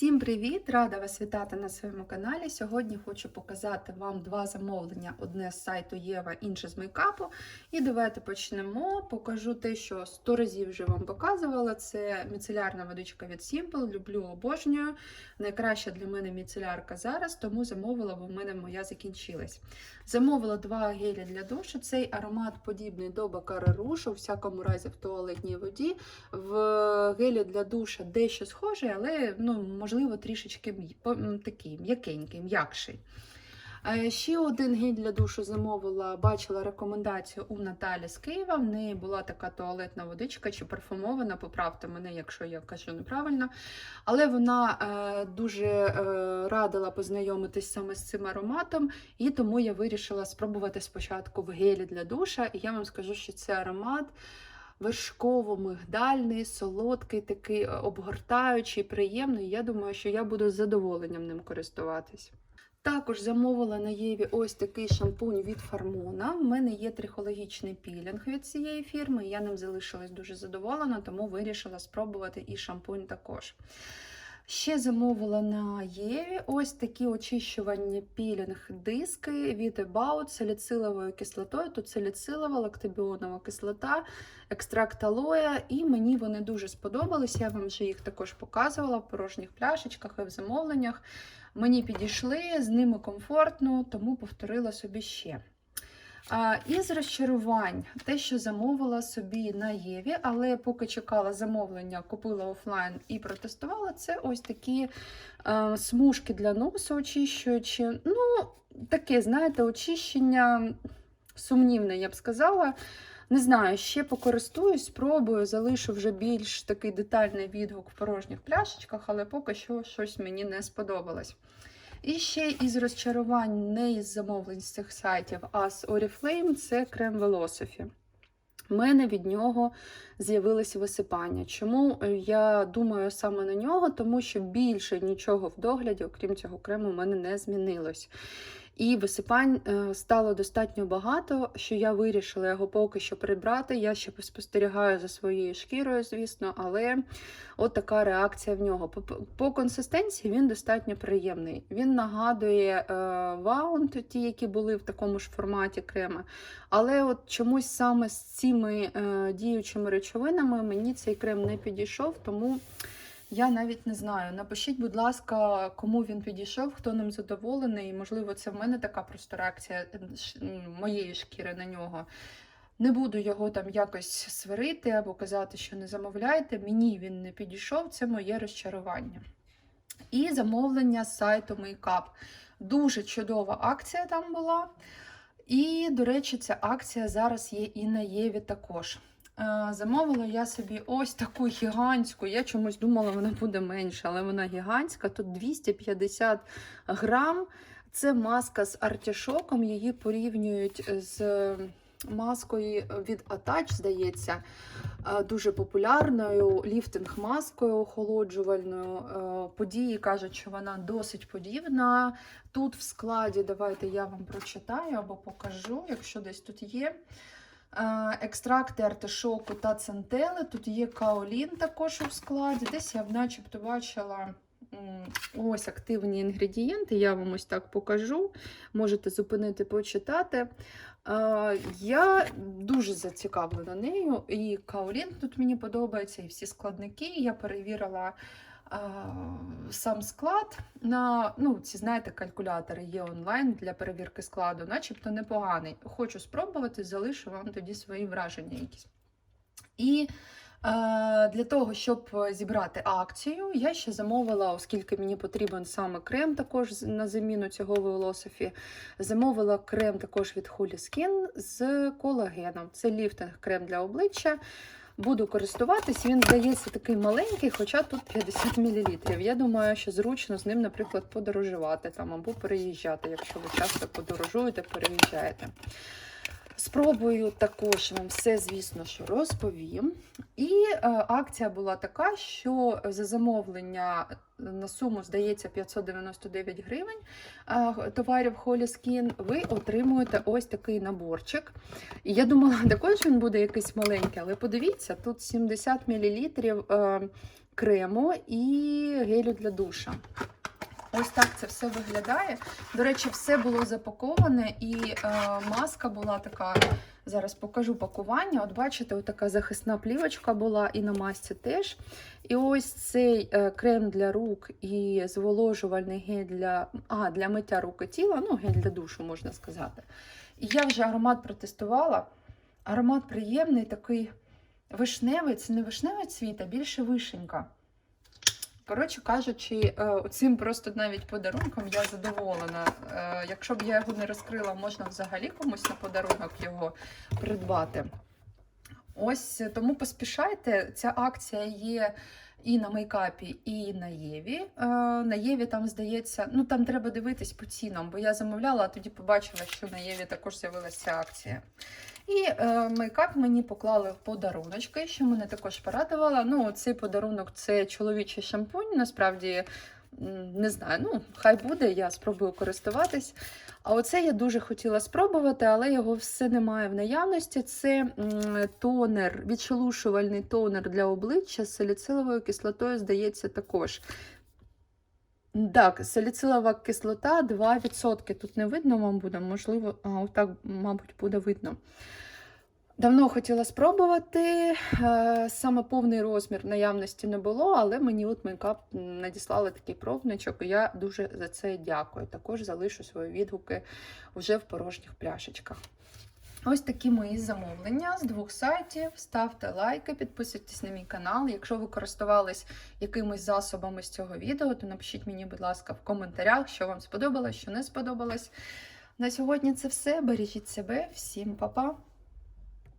Всім привіт! Рада вас вітати на своєму каналі. Сьогодні хочу показати вам два замовлення: одне з сайту Єва, інше з мейкапу. І давайте почнемо. Покажу те, що 100 разів вже вам показувала. Це міцелярна водичка від Simple. Люблю, обожнюю. Найкраща для мене міцелярка зараз, тому замовила, бо в мене моя закінчилась. Замовила два гелі для душу. Цей аромат подібний до Бакара Руш, у всякому разі в туалетній воді. В гелі для душа дещо схожий, але ну, можливо трішечки такий м'якенький, м'якший. Е, Ще один гель для душу замовила, бачила рекомендацію у Наталі з Києва. В неї була така туалетна водичка чи парфумована. Поправте мене, якщо я кажу неправильно. Але вона е, дуже е, радила познайомитись саме з цим ароматом, і тому я вирішила спробувати спочатку в гелі для душа. І я вам скажу, що це аромат вершково-мигдальний, солодкий, такий е, обгортаючий, приємний. Я думаю, що я буду з задоволенням ним користуватись. Також замовила на Єві ось такий шампунь від Фармона. В мене є трихологічний пілінг від цієї фірми. Я ним залишилась дуже задоволена, тому вирішила спробувати і шампунь також. Ще замовила на Єві ось такі очищувальні пілінг диски від About саліциловою кислотою. Тут саліцилова, лактибіонова кислота, екстракт алоя, і мені вони дуже сподобались. Я вам вже їх також показувала в порожніх пляшечках і в замовленнях. Мені підійшли, з ними комфортно, тому повторила собі ще. Із розчарувань, те, що замовила собі на Єві, але поки чекала замовлення, купила офлайн і протестувала, це ось такі е, смужки для носу очищуючі. Ну, таке, знаєте, очищення сумнівне, я б сказала. Не знаю, ще покористуюсь, спробую, залишу вже більш такий детальний відгук в порожніх пляшечках, але поки що щось мені не сподобалось. І ще із розчарувань не із замовлень з цих сайтів, а з Oriflame це крем Velocity. У мене від нього з'явилися висипання. Чому е, я думаю саме на нього? Тому що більше нічого в догляді, окрім цього крему, у мене не змінилось. І висипань е, стало достатньо багато, що я вирішила його поки що прибрати. Я ще спостерігаю за своєю шкірою, звісно, але от така реакція в нього. По, консистенції він достатньо приємний. Він нагадує е, ваунт, ті, які були в такому ж форматі крема. Але от чомусь саме з цими е, діючими речовинами мені цей крем не підійшов, тому. Я навіть не знаю. Напишіть, будь ласка, кому він підійшов, хто ним задоволений. Можливо, це в мене така просто реакція е, моєї шкіри на нього. Не буду його там якось сварити або казати, що не замовляйте. Мені він не підійшов, це моє розчарування. І замовлення з сайту Makeup. Дуже чудова акція там була. І, до речі, ця акція зараз є і на Єві також. Е, Замовила я собі ось таку гігантську. Я чомусь думала, вона буде менша, але вона гігантська. Тут 250 грам. Це маска з артішоком. Її порівнюють з маскою від Attach, здається, е, дуже популярною ліфтинг-маскою охолоджувальною. Е, Події кажуть, що вона досить подібна. Тут в складі, давайте я вам прочитаю або покажу, якщо десь тут є. Е, Екстракти артишоку та центели. Тут є каолін також у складі. Десь я начебто бачила ось активні інгредієнти. Я вам ось так покажу. Можете зупинити, почитати. Е, Я дуже зацікавлена нею. І каолін тут мені подобається, і всі складники. Я перевірила. Е, Сам склад на ну, ці знаєте, калькулятори є онлайн для перевірки складу, начебто непоганий. Хочу спробувати, залишу вам тоді свої враження якісь. І е, для того, щоб зібрати акцію, я ще замовила, оскільки мені потрібен саме крем також на заміну цього Velocity, замовила крем також від Holy Skin з колагеном. Це ліфтинг крем для обличчя. Буду користуватись, він здається такий маленький, хоча тут 50 мл. Я думаю, що зручно з ним, наприклад, подорожувати там або переїжджати, якщо ви часто подорожуєте, переїжджаєте. Спробую також вам все, звісно, що розповім. І е, акція була така, що за замовлення на суму, здається, 599 гривень е, товарів Holy Skin, ви отримуєте ось такий наборчик. І я думала, також він буде якийсь маленький, але подивіться, тут 70 мл крему і гелю для душа. Ось так це все виглядає. До речі, все було запаковане, і е, маска була така. Зараз покажу пакування. От бачите, така захисна плівочка була і на масці теж. І ось цей е, крем для рук і зволожувальний гель для, а, для миття рук і тіла, ну, гель для душу, можна сказати. І я вже аромат протестувала. Аромат приємний, такий вишневий, це не вишневий цвіт, а більше вишенька. Коротше кажучи, е, цим просто навіть подарунком я задоволена. Е, Якщо б я його не розкрила, можна взагалі комусь на подарунок його придбати. Ось тому поспішайте. Ця акція є і на мейкапі, і на Єві. Е, На Єві там здається, ну там треба дивитись по цінам, бо я замовляла, а тоді побачила, що на Єві також з'явилася акція. І е, мейкап мені поклали в подаруночки, що мене також порадувало. Ну, цей подарунок це чоловічий шампунь. Насправді не знаю, ну хай буде, я спробую користуватись. А оце я дуже хотіла спробувати, але його все немає в наявності. Це тонер, відшелушувальний тонер для обличчя з саліциловою кислотою, здається, також. Так, саліцилова кислота 2%. Тут не видно вам буде, можливо, а отак, мабуть, буде видно. Давно хотіла спробувати. е, Саме повний розмір наявності не було, але мені от мейкап надіслали такий пробничок, і я дуже за це дякую. Також залишу свої відгуки вже в порожніх пляшечках. Ось такі мої замовлення з двох сайтів. Ставте лайки, підписуйтесь на мій канал. Якщо ви користувались якимись засобами з цього відео, то напишіть мені, будь ласка, в коментарях, що вам сподобалось, що не сподобалось. На сьогодні це все. Бережіть себе, всім па-па!